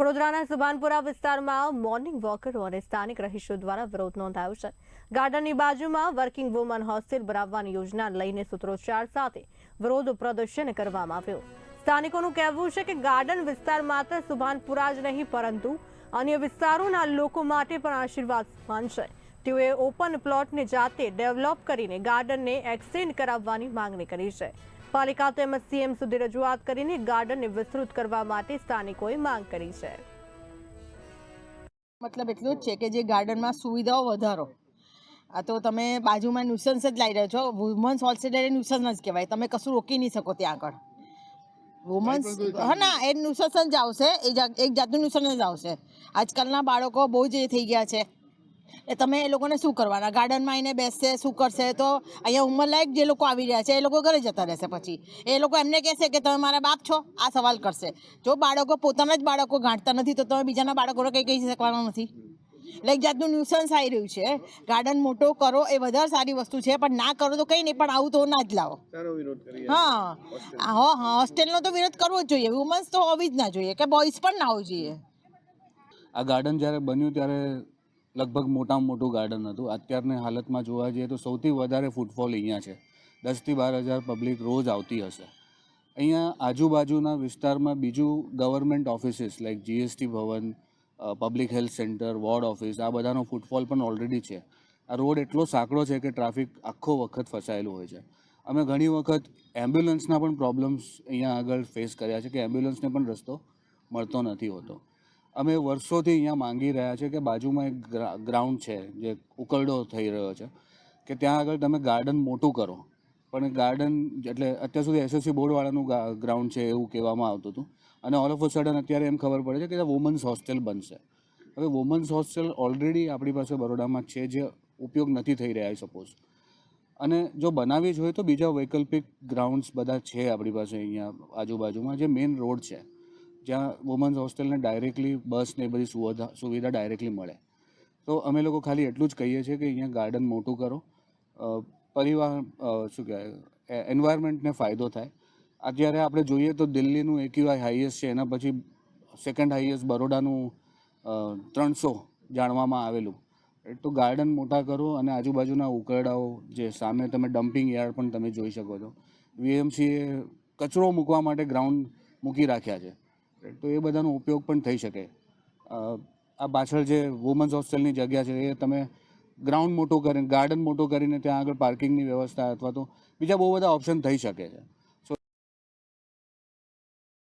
વડોદરાના સુભાનપુરા વિસ્તારમાં મોર્નિંગ વોકરો અને સ્થાનિક રહીશો દ્વારા વિરોધ નોંધાયો છે. ગાર્ડનની બાજુમાં વર્કિંગ વુમન હોસ્ટેલ બનાવવાની યોજના લઈને સૂત્રોચ્ચાર સાથે વિરોધ પ્રદર્શન કરવામાં આવ્યું. સ્થાનિકોનું કહેવું છે કે ગાર્ડન વિસ્તાર માત્ર સુભાનપુરા જ નહીં, પરંતુ અન્ય વિસ્તારોના લોકો માટે પણ આશીર્વાદ સમાન છે. તેઓએ ઓપન પ્લોટને જાતે ડેવલપ કરીને ગાર્ડનને એક્સટેન્ડ કરાવવાની માંગણી કરી છે. પાલિકા તેમજ સીએમ સુધી રજૂઆત કરીને ગાર્ડનને વિસ્તૃત કરવા માટે સ્થાનિકોએ માંગ કરી છે. મતલબ એટલું જ છે કે જે ગાર્ડનમાં સુવિધાઓ વધારો. આ તો તમે બાજુમાં ન્યુસન્સ જ લાવી રહ્યા છો. વુમન્સ હોલસેલર એ ન્યુસન્સ જ કહેવાય. તમે કશું રોકી નહીં શકો ત્યાં આગળ. વુમન્સ હા ના એ ન્યુસન્સ જ આવશે. એ એક જાતનું ન્યુસન્સ જ આવશે. આજકાલના બાળકો બહુ જ એ થઈ ગયા છે. એ તમે એ લોકોને શું કરવાના? ગાર્ડનમાં આવીને બેસશે શું કરશે? તો અહીંયા ઉંમરલાયક જે લોકો આવી રહ્યા છે એ લોકો ઘરે જતા રહેશે પછી. એ લોકો એમને કહેશે કે તમે મારા બાપ છો આ સવાલ કરશે. જો બાળકો પોતાના જ બાળકો ગાંઠતા નથી તો તમે બીજાના બાળકોને કંઈ કહી શકવાના નથી. એટલે એક જાતનું ન્યુસન્સ આવી રહ્યું છે. ગાર્ડન મોટો કરો એ વધારે સારી વસ્તુ છે પણ ના કરો તો કંઈ નહીં પણ આવું તો ના જ લાવો. સારો હા. હા હા હોસ્ટેલનો તો વિરોધ કરવો જ જોઈએ. વુમન્સ તો હોવી જ ના જોઈએ કે બોಯ್સ પણ ના હોવું જોઈએ. આ ગાર્ડન જ્યારે બન્યું ત્યારે લગભગ મોટામાં મોટું ગાર્ડન હતું. અત્યારની હાલતમાં જોવા જઈએ તો સૌથી વધારે ફૂટફોલ અહીંયા છે. દસથી બાર હજાર પબ્લિક રોજ આવતી હશે. અહીંયા આજુબાજુના વિસ્તારમાં બીજું government offices like GST Bhavan public health centre ward office આ બધાનો ફૂટફોલ પણ ઓલરેડી છે. આ રોડ એટલો સાંકડો છે કે ટ્રાફિક આખો વખત ફસાયેલું હોય છે. અમે ઘણી વખત એમ્બ્યુલન્સના પણ પ્રોબ્લેમ્સ અહીંયા આગળ ફેસ કર્યા છે કે એમ્બ્યુલન્સને પણ રસ્તો મળતો નથી હોતો. અમે વર્ષોથી અહીંયા માંગી રહ્યા છે કે બાજુમાં એક ગ્રાઉન્ડ છે, જે ઉકરડો થઈ રહ્યો છે, કે ત્યાં આગળ તમે ગાર્ડન મોટું કરો. પણ ગાર્ડન એટલે અત્યાર સુધી એસએસસી બોર્ડવાળાનું ગ્રાઉન્ડ છે એવું કહેવામાં આવતું હતું. અને ઓલ ઓફ અ સડન અત્યારે એમ ખબર પડે છે કે વુમન્સ હોસ્ટેલ બનશે. હવે વુમન્સ હોસ્ટેલ ઓલરેડી આપણી પાસે બરોડામાં છે, જે ઉપયોગ નથી થઈ રહ્યા સપોઝ અને જો બનાવવી જ હોય તો બીજા વૈકલ્પિક ગ્રાઉન્ડ્સ બધા છે આપણી પાસે અહીંયા આજુબાજુમાં, જે મેઇન રોડ છે. જ્યાં વુમન્સ હોસ્ટેલને ડાયરેક્ટલી બસ ને એ બધી સુવિધા સુવિધા ડાયરેક્ટલી મળે. તો અમે લોકો ખાલી એટલું જ કહીએ છીએ કે અહીંયા ગાર્ડન મોટું કરો. પરિવાર શું કહેવાય એન્વાયરમેન્ટને ફાયદો થાય. અત્યારે આપણે જોઈએ તો દિલ્હીનું એક્યુઆઈ હાઈએસ્ટ છે, એના પછી સેકન્ડ હાઈએસ્ટ બરોડાનું ત્રણસો જાણવામાં આવેલું. તો ગાર્ડન મોટા કરો અને આજુબાજુના ઉકરડાઓ, જે સામે તમે ડમ્પિંગ યાર્ડ પણ તમે જોઈ શકો છો. વીએમસીએ કચરો મૂકવા માટે ગ્રાઉન્ડ મૂકી રાખ્યા છે. તો એ બધાનો ઉપયોગ પણ થઈ શકે. આ પાછળ જે વુમન્સ હોસ્ટેલની જગ્યા છે, એ તમે ગ્રાઉન્ડ મોટું કરીને ગાર્ડન મોટું કરીને ત્યાં આગળ પાર્કિંગની વ્યવસ્થા અથવા તો બીજા બહુ બધા ઓપ્શન થઈ શકે છે.